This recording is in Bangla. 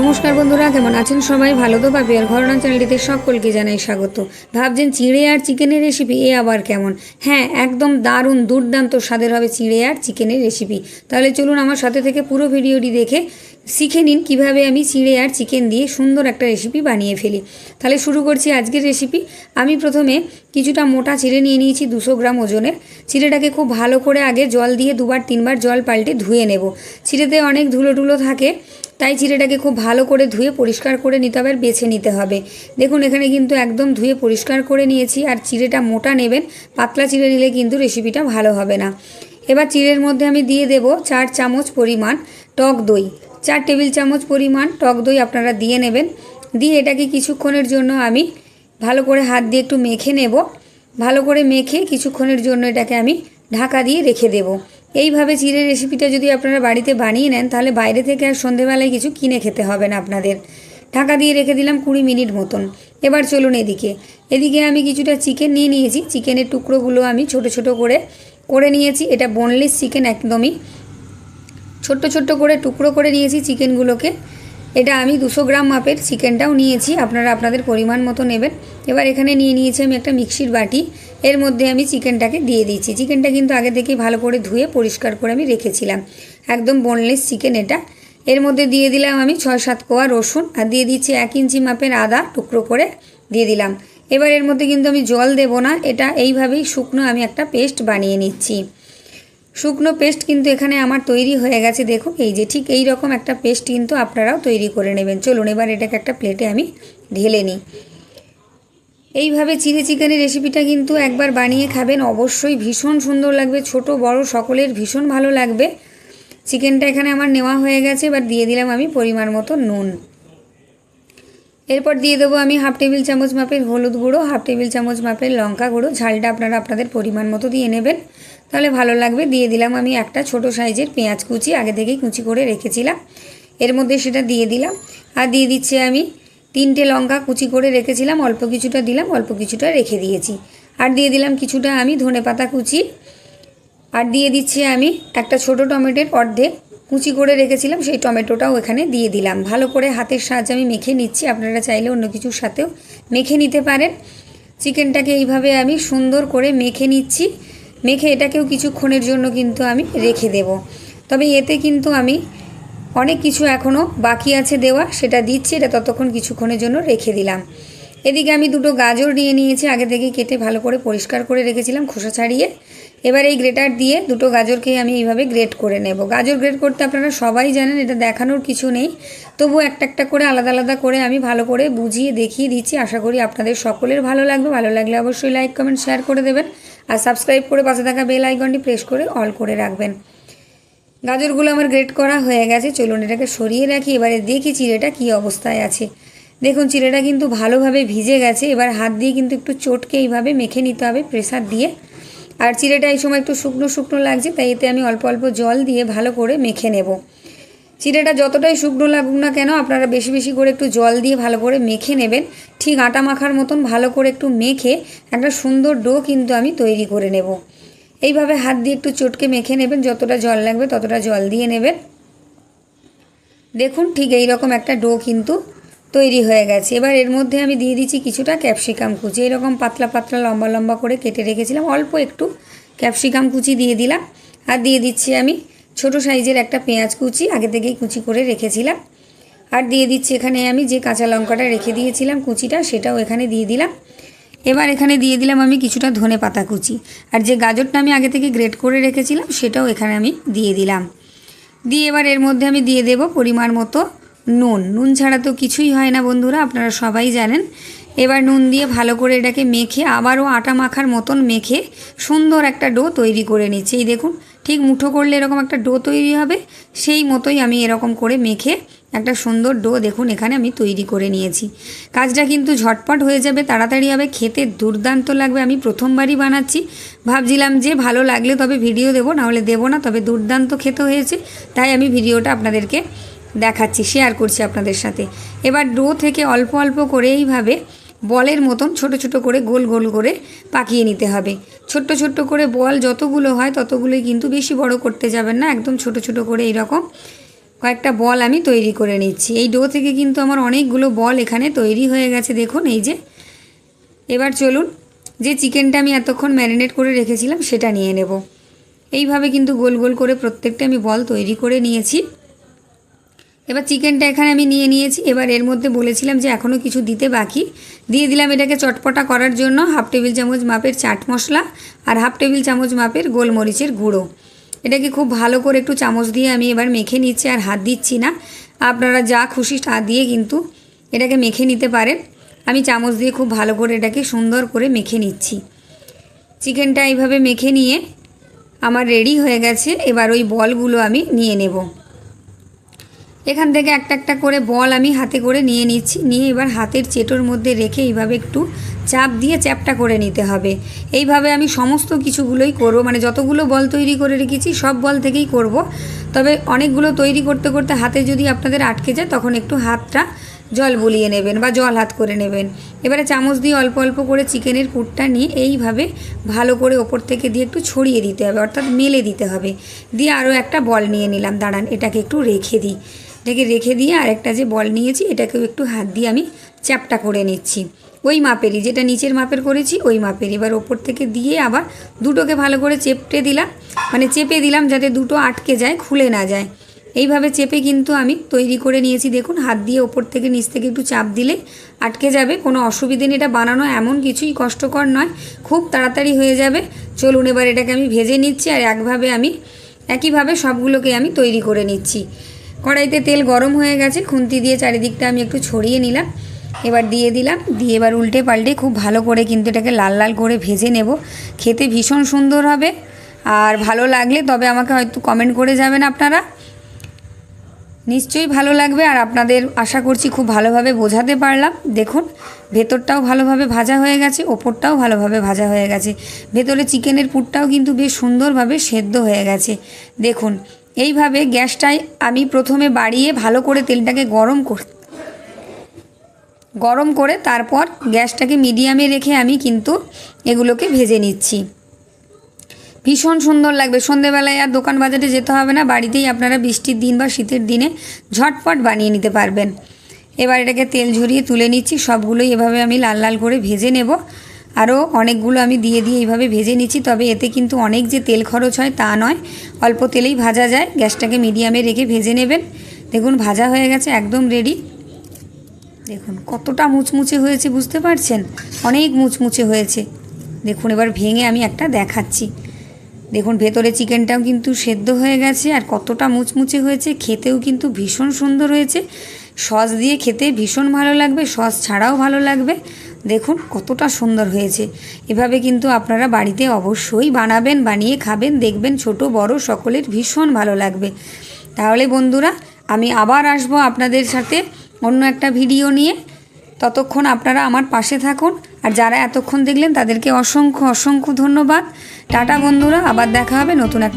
নমস্কার বন্ধুরা, কেমন আছেন সবাই? ভালো তো পাবে আর ঘরনা চ্যানেলটিতে সকলকে জানাই স্বাগত। ভাবছেন চিড়ে আর চিকেনের রেসিপি এ আবার কেমন? হ্যাঁ একদম দারুণ, দুর্দান্ত স্বাদের হবে চিড়ে আর চিকেনের রেসিপি তাহলে চলুন আমার সাথে থেকে পুরো ভিডিওটি দেখে শিখে নিন কীভাবে আমি চিড়ে আর চিকেন দিয়ে সুন্দর একটা রেসিপি বানিয়ে ফেলি। তাহলে শুরু করছি আজকের রেসিপি আমি প্রথমে কিছুটা মোটা চিড়ে নিয়ে নিয়েছি দুশো গ্রাম ওজনের। চিড়েটাকে খুব ভালো করে আগে জল দিয়ে দুবার তিনবার জল পাল্টে ধুয়ে নেব। চিড়েতে অনেক ধুলো টুলো থাকে। তাই চিড়েটাকে খুব ভালো করে ধুয়ে পরিষ্কার করে নিতে হবে আর বেছে নিতে হবে। দেখুন, এখানে কিন্তু একদম ধুয়ে পরিষ্কার করে নিয়েছি আর চিড়েটা মোটা নেবেন, পাতলা চিড়ে নিলে কিন্তু রেসিপিটা ভালো হবে না। এবার চিড়ের মধ্যে আমি দিয়ে দেব চার চামচ পরিমাণ টক দই। চার টেবিল চামচ পরিমাণ টক দই আপনারা দিয়ে নেবেন। দিয়ে এটাকে কিছুক্ষণের জন্য আমি ভালো করে হাত দিয়ে একটু মেখে নেব। ভালো করে মেখে কিছুক্ষণের জন্য এটাকে আমি ঢাকা দিয়ে রেখে দেব। এইভাবে চিড়ের রেসিপিটা যদি আপনারা বাড়িতে বানিয়ে নেন, তাহলে বাইরে থেকে আর সন্ধেবেলায় কিছু কিনে খেতে হবে না আপনাদের। ঢাকা দিয়ে রেখে দিলাম কুড়ি মিনিট মতন। এবার চলুন এদিকে। এদিকে আমি কিছুটা চিকেন নিয়ে নিয়েছি। চিকেনের টুকরোগুলো আমি ছোট ছোট করে করে নিয়েছি। এটা বোনলেস চিকেন একদমই। ছোট্ট ছোট্ট করে টুকরো করে নিয়েছি চিকেনগুলোকে। এটা আমি দুশো গ্রাম মাপের চিকেনটাও নিয়েছি, আপনারা আপনাদের পরিমাণ মতো নেবেন। এবার এখানে নিয়ে নিয়েছি আমি একটা মিক্সির বাটি, এর মধ্যে আমি চিকেনটাকে দিয়ে দিয়েছি। চিকেনটা কিন্তু আগে থেকেই ভালো করে ধুয়ে পরিষ্কার করে আমি রেখেছিলাম, একদম বোনলেস চিকেন এটা। এর মধ্যে দিয়ে দিলাম আমি ছয় সাত কোয়া রসুন, আর দিয়ে দিচ্ছি এক ইঞ্চি মাপের আদা টুকরো করে দিয়ে দিলাম। এবার এর মধ্যে কিন্তু আমি জল দেব না, এটা এইভাবেই শুকনো আমি একটা পেস্ট বানিয়ে নিচ্ছি। শুকনো পেস্ট কিন্তু এখানে আমার তৈরি হয়ে গেছে, দেখুন। এই যে ঠিক এই রকম একটা পেস্ট কিন্তু আপনারাও তৈরি করে নেবেন। চলুন, এবার এটাকে একটা প্লেটে আমি ঢেলে নিই। এইভাবে চিলি চিকেনের রেসিপিটা কিন্তু একবার বানিয়ে খাবেন। অবশ্যই ভীষণ সুন্দর লাগবে, ছোট, বড়, সকলের ভীষণ ভালো লাগবে। চিকেনটা এখানে আমার নেওয়া হয়ে গেছে, এবার দিয়ে দিলাম আমি পরিমাণ মতো নুন। এরপর দিয়ে দেবো আমি হাফ টেবিল চামচ মাপের হলুদ গুঁড়ো, হাফ টেবিল চামচ মাপের লঙ্কা গুঁড়ো। ঝালটা আপনারা আপনাদের পরিমাণ মতো দিয়ে নেবেন। তাহলে ভালো লাগবে। দিয়ে দিলাম আমি একটা ছোট সাইজের পেঁয়াজ কুচি, আগে থেকেই কুচি করে রেখেছিলাম। এর মধ্যে সেটা দিয়ে দিলাম। আর দিয়ে দিচ্ছি আমি তিনটে লঙ্কা কুচি করে রেখেছিলাম। অল্প কিছুটা দিলাম, অল্প কিছুটা রেখে দিয়েছি। আর দিয়ে দিলাম কিছুটা আমি ধনে পাতা কুচি। আর দিয়ে দিচ্ছি আমি একটা ছোট টমেটোর অর্ধেক কুচি করে রেখেছিলাম, সেই টমেটোটাও এখানে দিয়ে দিলাম। ভালো করে হাতের সাহায্যে আমি মেখে নিচ্ছি, আপনারা চাইলে অন্য কিছুর সাথেও মেখে নিতে পারেন। চিকেনটাকে এইভাবে আমি সুন্দর করে মেখে নিচ্ছি। মেখে এটাকেও কিছুক্ষণের জন্য কিন্তু আমি রেখে দেব। তবে এতে কিন্তু আমি অনেক কিছু এখনও বাকি আছে দেওয়া, সেটা দিচ্ছি, এটা ততক্ষণ কিছুক্ষণের জন্য রেখে দিলাম। এদিকে আমি দুটো গাজর নিয়ে নিয়েছি, আগে থেকে কেটে ভালো করে পরিষ্কার করে রেখেছিলাম খোসা ছাড়িয়ে। এবার এই গ্রেটার দিয়ে দুটো গাজরকে আমি এইভাবে গ্রেট করে নেব। গাজর গ্রেট করতে আপনারা সবাই জানেন, এটা দেখানোর কিছু নেই। তবু একটা একটা করে আলাদা আলাদা করে আমি ভালো করে বুঝিয়ে দেখিয়ে দিচ্ছি। আশা করি আপনাদের সকলের ভালো লাগবে। ভালো লাগলে অবশ্যই লাইক, কমেন্ট, শেয়ার করে দেবেন। আর সাবস্ক্রাইব করে পাশে থাকা বেল আইকনটি প্রেস করে অল করে রাখবেন। গাজরগুলো আমার গ্রেট করা হয়ে গেছে। চলুন এটাকে সরিয়ে রাখি। এবারে দেখি চিড়েটা কী অবস্থায় আছে। দেখুন, চিড়েটা কিন্তু ভালোভাবে ভিজে গেছে। এবার হাত দিয়ে কিন্তু একটু চটকে এইভাবে মেখে নিতে হবে, প্রেসার দিয়ে। আর চিড়েটা এই সময় একটু শুকনো শুকনো লাগছে, তাই এতে আমি অল্প অল্প জল দিয়ে ভালো করে মেখে নেব। চিড়েটা যতটাই শুকনো লাগুক না কেন, আপনারা বেশি বেশি করে একটু জল দিয়ে ভালো করে মেখে নেবেন। ঠিক আটা মাখার মতন ভালো করে একটু মেখে একটা সুন্দর ডো কিন্তু আমি তৈরি করে নেব। এইভাবে হাত দিয়ে একটু চটকে মেখে নেবেন, যতটা জল লাগবে ততটা জল দিয়ে নেবেন। দেখুন ঠিক এই রকম একটা ডো কিন্তু তৈরি হয়ে গেছে। এবার এর মধ্যে আমি দিয়ে দিচ্ছি কিছুটা ক্যাপসিকাম কুচি। এরকম পাতলা পাতলা লম্বা লম্বা করে কেটে রেখেছিলাম। অল্প একটু ক্যাপসিকাম কুচি দিয়ে দিলাম। আর দিয়ে দিচ্ছি আমি ছোট সাইজের একটা পেঁয়াজ কুচি, আগে থেকেই কুচি করে রেখেছিলাম। আর দিয়ে দিচ্ছি এখানে আমি যে কাঁচা লঙ্কাটা রেখে দিয়েছিলাম কুচিটা, সেটাও এখানে দিয়ে দিলাম। এবার এখানে দিয়ে দিলাম আমি কিছুটা ধনে পাতা কুচি। আর যে গাজরটা আমি আগে থেকে গ্রেট করে রেখেছিলাম, সেটাও এখানে আমি দিয়ে দিলাম। দিয়ে এবার এর মধ্যে আমি দিয়ে দেব পরিমাণ মতো নুন। নুন ছাড়া তো কিছুই হয় না বন্ধুরা, আপনারা সবাই জানেন। এবার নুন দিয়ে ভালো করে এটাকে মেখে আবারও আটা মাখার মতন মেখে সুন্দর একটা ডো তৈরি করে নিচ্ছি। এই দেখুন, ঠিক মুঠো করলে এরকম একটা ডো তৈরি হবে, সেই মতোই আমি এরকম করে মেখে একটা সুন্দর ডো দেখুন, এখানে আমি তৈরি করে নিয়েছি। কাজটা কিন্তু ঝটপট হয়ে যাবে, তাড়াতাড়ি হবে, খেতে দুর্দান্ত লাগবে। আমি প্রথমবারই বানাচ্ছি, ভাবছিলাম যে ভালো লাগলে তবে ভিডিও দেবো নাহলে দেবো না, তবে দুর্দান্ত খেতে হয়েছে, তাই আমি ভিডিওটা আপনাদেরকে দেখাচ্ছি শেয়ার করছি আপনাদের সাথে। এবার ডো থেকে অল্প অল্প করে এইভাবে বলের মতন ছোট ছোট করে গোল গোল করে পাকিয়ে নিতে হবে। ছোট্ট ছোট্ট করে বল যতগুলো হয় ততগুলোই কিন্তু বেশি বড় করতে যাবেন না, একদম ছোট ছোট করে এইরকম কয়েকটা বল আমি তৈরি করে নিচ্ছি। এই ডো থেকে কিন্তু আমার অনেকগুলো বল এখানে তৈরি হয়ে গেছে, দেখুন এই যে। এবার চলুন, যে চিকেনটা আমি এতক্ষণ ম্যারিনেট করে রেখেছিলাম সেটা নিয়ে নেব। এইভাবে কিন্তু গোল গোল করে প্রত্যেকটা আমি বল তৈরি করে নিয়েছি। এবার চিকেনটা এখানে আমি নিয়ে নিয়েছি। এবার এর মধ্যে বলেছিলাম যে এখনও কিছু দিতে বাকি। দিয়ে দিলাম এটাকে চটপটা করার জন্য হাফ টেবিল চামচ মাপের চাট মশলা আর হাফ টেবিল চামচ মাপের গোলমরিচের গুঁড়ো। এটাকে খুব ভালো করে একটু চামচ দিয়ে আমি এবার মেখে নিচ্ছি আর হাত দিচ্ছি না। আপনারা যা খুশি তা দিয়ে কিন্তু এটাকে মেখে নিতে পারেন। আমি চামচ দিয়ে খুব ভালো করে এটাকে সুন্দর করে মেখে নিচ্ছি। চিকেনটা এইভাবে মেখে নিয়ে আমার রেডি হয়ে গেছে। এবার ওই বলগুলো আমি নিয়ে নেব। এখান থেকে একটা একটা করে বল আমি হাতে করে নিয়ে নিচ্ছি। নিয়ে এবার হাতের চেটোর মধ্যে রেখে এইভাবে একটু চাপ দিয়ে চ্যাপটা করে নিতে হবে। এইভাবে আমি সমস্ত কিছুগুলোই করব। মানে যতগুলো বল তৈরি করে রেখেছি, সব বল থেকেই করব। তবে অনেকগুলো তৈরি করতে করতে হাতে যদি আপনাদের আটকে যায়, তখন একটু হাতটা জল বুলিয়ে নেবেন বা জল হাত করে নেবেন। এবারে চামচ দিয়ে অল্প অল্প করে চিকেনের পুরটা নিয়ে এইভাবে ভালো করে ওপর থেকে দিয়ে একটু ছড়িয়ে দিতে হবে, অর্থাৎ মেলে দিতে হবে। দিয়ে আরও একটা বল নিয়ে নিলাম। দাঁড়ান, এটাকে একটু রেখে দিই। এটাকে রেখে দিয়ে আরেকটা যে বল নিয়েছি, এটাকেও একটু হাত দিয়ে আমি চ্যাপটা করে নিচ্ছি। ওই মাপেরই, যেটা নিচের মাপের করেছি, ওই মাপের। এবার ওপর থেকে দিয়ে আবার দুটোকে ভালো করে চেপটে দিলাম। মানে চেপে দিলাম যাতে দুটো আটকে যায়, খুলে না যায়। এইভাবে চেপে কিন্তু আমি তৈরি করে নিয়েছি। দেখুন, হাত দিয়ে ওপর থেকে নিচ থেকে একটু চাপ দিলে আটকে যাবে। কোনো অসুবিধে নেই, এটা বানানো এমন কিছুই কষ্টকর নয়। খুব তাড়াতাড়ি হয়ে যাবে। চলুন, এবার এটাকে আমি ভেজে নিচ্ছি আর একভাবে আমি, একইভাবে সবগুলোকে আমি তৈরি করে নিচ্ছি। কড়াইতে তেল গরম হয়ে গেছে, খুন্তি দিয়ে চারিদিকটা আমি একটু ছড়িয়ে নিলাম। এবার দিয়ে দিলাম, দিয়ে এবার উল্টে পাল্টে খুব ভালো করে কিন্তু এটাকে লাল লাল করে ভেজে নেব। খেতে ভীষণ সুন্দর হবে আর ভালো লাগলে তবে আমাকে হয়তো কমেন্ট করে যাবেন আপনারা। নিশ্চয়ই ভালো লাগবে আর আপনাদের আশা করছি খুব ভালোভাবে বোঝাতে পারলাম। দেখুন, ভেতরটাও ভালোভাবে ভাজা হয়ে গেছে, ওপরটাও ভালোভাবে ভাজা হয়ে গেছে। ভেতরে চিকেনের পুরটাও কিন্তু বেশ সুন্দরভাবে সেদ্ধ হয়ে গেছে। দেখুন এইভাবে গ্যাসটাই আমি প্রথমে বাড়িয়ে ভালো করে তেলটাকে গরম কর, গরম করে তারপর গ্যাসটাকে মিডিয়ামে রেখে আমি কিন্তু এগুলোকে ভেজে নিচ্ছি। ভীষণ সুন্দর লাগবে। সন্ধেবেলায় আর দোকান বাজারে যেতে হবে না। বাড়িতেই আপনারা বৃষ্টির দিন বা শীতের দিনে ঝটপট বানিয়ে নিতে পারবেন। এবার এটাকে তেল ঝরিয়ে তুলে নিচ্ছি। সবগুলোই এভাবে আমি লাল লাল করে ভেজে নেব। আরও অনেকগুলো আমি দিয়ে দিয়ে এইভাবে ভেজে নিচ্ছি, তবে এতে কিন্তু অনেক যে তেল খরচ হয় তা নয়। অল্প তেলেই ভাজা যায়, গ্যাসটাকে মিডিয়ামে রেখে ভেজে নেবেন। দেখুন, ভাজা হয়ে গেছে, একদম রেডি দেখুন, কতটা মুচমুচে হয়েছে, বুঝতে পারছেন? অনেক মুচমুচে হয়েছে। দেখুন, এবার ভেঙে আমি একটা দেখাচ্ছি। দেখুন, ভেতরে চিকেনটাও কিন্তু সেদ্ধ হয়ে গেছে, আর কতটা মুচমুচে হয়েছে, খেতেও কিন্তু ভীষণ সুন্দর হয়েছে। সস দিয়ে খেতে ভীষণ ভালো লাগবে, সস ছাড়াও ভালো লাগবে। দেখুন, কতটা সুন্দর হয়েছে। এভাবে কিন্তু আপনারা বাড়িতে অবশ্যই বানাবেন, বানিয়ে খাবেন, দেখবেন ছোট, বড় সকলের ভীষণ ভালো লাগবে। তাহলে বন্ধুরা, আমি আবার আসব আপনাদের সাথে অন্য একটা ভিডিও নিয়ে। ততক্ষণ আপনারা আমার পাশে থাকুন, আর যারা এতক্ষণ দেখলেন তাদেরকে অসংখ্য অসংখ্য ধন্যবাদ। টাটা বন্ধুরা, আবার দেখা হবে নতুন একটা